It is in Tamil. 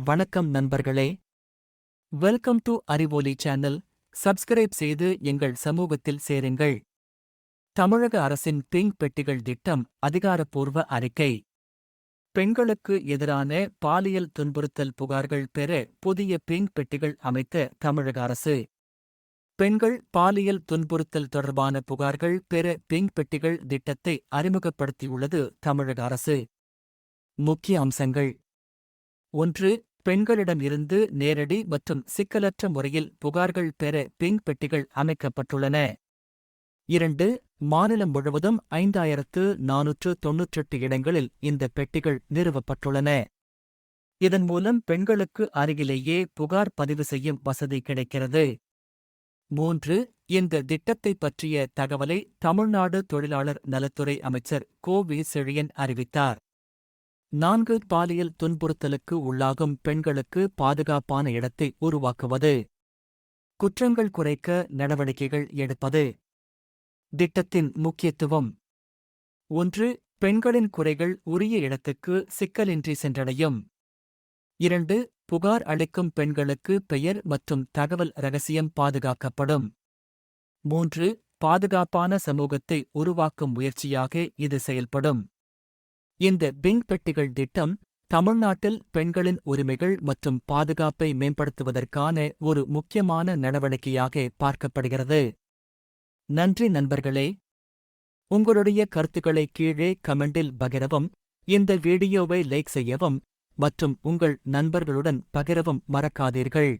வணக்கம் நண்பர்களே. Welcome to Arivoli channel subscribe செய்து எங்கள் சமூகத்தில் சேருங்கள். தமிழக அரசின் பிங்க் பெட்டிகள் திட்டம் அதிகாரப்பூர்வ அறிக்கை. பெண்களுக்கு எதிரான பாலியல் துன்புறுத்தல் புகார்கள் பெற புதிய பிங்க் பெட்டிகள் அமைத்த தமிழக அரசு. பெண்கள் பாலியல் துன்புறுத்தல் தொடர்பான புகார்கள் பெற பிங்க் பெட்டிகள் திட்டத்தை அறிமுகப்படுத்தியுள்ளது தமிழக அரசு. முக்கிய அம்சங்கள். ஒன்று பெண்களிடம் இருந்து நேரடி மற்றும் சிக்கலற்ற முறையில் புகார்கள் பெற பிங்க் பெட்டிகள் அமைக்கப்பட்டுள்ளன. இரண்டு மாநிலம் முழுவதும் ஐந்தாயிரத்து நானூற்று தொன்னூற்றெட்டு இடங்களில் இந்த பெட்டிகள் நிறுவப்பட்டுள்ளன. இதன் மூலம் பெண்களுக்கு அருகிலேயே புகார் பதிவு செய்யும் வசதி கிடைக்கிறது. மூன்று இந்த திட்டத்தை பற்றிய தகவலை தமிழ்நாடு தொழிலாளர் நலத்துறை அமைச்சர் கோ வி செழியன் அறிவித்தார். நான்கு பாலியல் துன்புறுத்தலுக்கு உள்ளாகும் பெண்களுக்கு பாதுகாப்பான இடத்தை உருவாக்குவது. குற்றங்கள் குறைக்க நடவடிக்கைகள் எடுப்பது. திட்டத்தின் முக்கியத்துவம். ஒன்று பெண்களின் குறைகள் உரிய இடத்துக்கு சிக்கலின்றி சென்றடையும். இரண்டு புகார் அளிக்கும் பெண்களுக்கு பெயர் மற்றும் தகவல் ரகசியம் பாதுகாக்கப்படும். மூன்று பாதுகாப்பான சமூகத்தை உருவாக்கும் முயற்சியாக இது செயல்படும். இந்த பிங் பெட்டிகள் திட்டம் தமிழ்நாட்டில் பெண்களின் உரிமைகள் மற்றும் பாதுகாப்பை மேம்படுத்துவதற்கான ஒரு முக்கியமான நடவடிக்கையாக பார்க்கப்படுகிறது. நன்றி நண்பர்களே. உங்களுடைய கருத்துக்களை கீழே கமெண்டில் பகிரவும் இந்த வீடியோவை லைக் செய்யவும் மற்றும் உங்கள் நண்பர்களுடன் பகிரவும் மறக்காதீர்கள்.